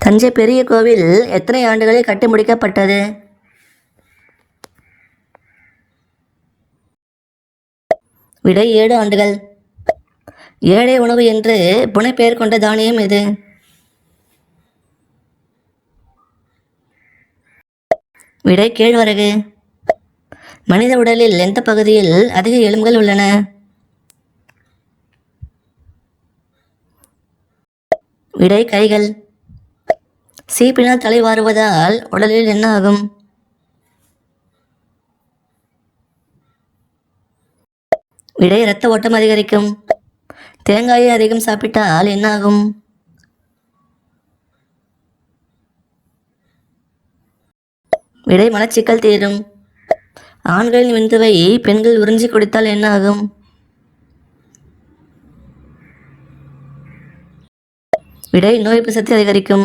தஞ்சை பெரிய கோவில் எத்தனை ஆண்டுகளில் கட்டி முடிக்கப்பட்டது விடை ஏழு ஆண்டுகள். ஏழை உணவு என்று புனைப்பெயர் கொண்ட தானியம் எது விடை கேழ்வரகு. மனித உடலில் எந்த பகுதியில் அதிக எலும்புகள் உள்ளன? விடை கைகள். சீப்பினால் தலை வாருவதால் உடலில் என்ன ஆகும் விடை இரத்த ஓட்டம் அதிகரிக்கும். தேங்காயை அதிகம் சாப்பிட்டால் என்ன ஆகும் விடை மலச்சிக்கல் தீரும். ஆண்களின் விந்துவை பெண்கள் உறிஞ்சி குடித்தால் என்ன ஆகும் விடை நோய் எதிர்ப்பு சக்தி அதிகரிக்கும்.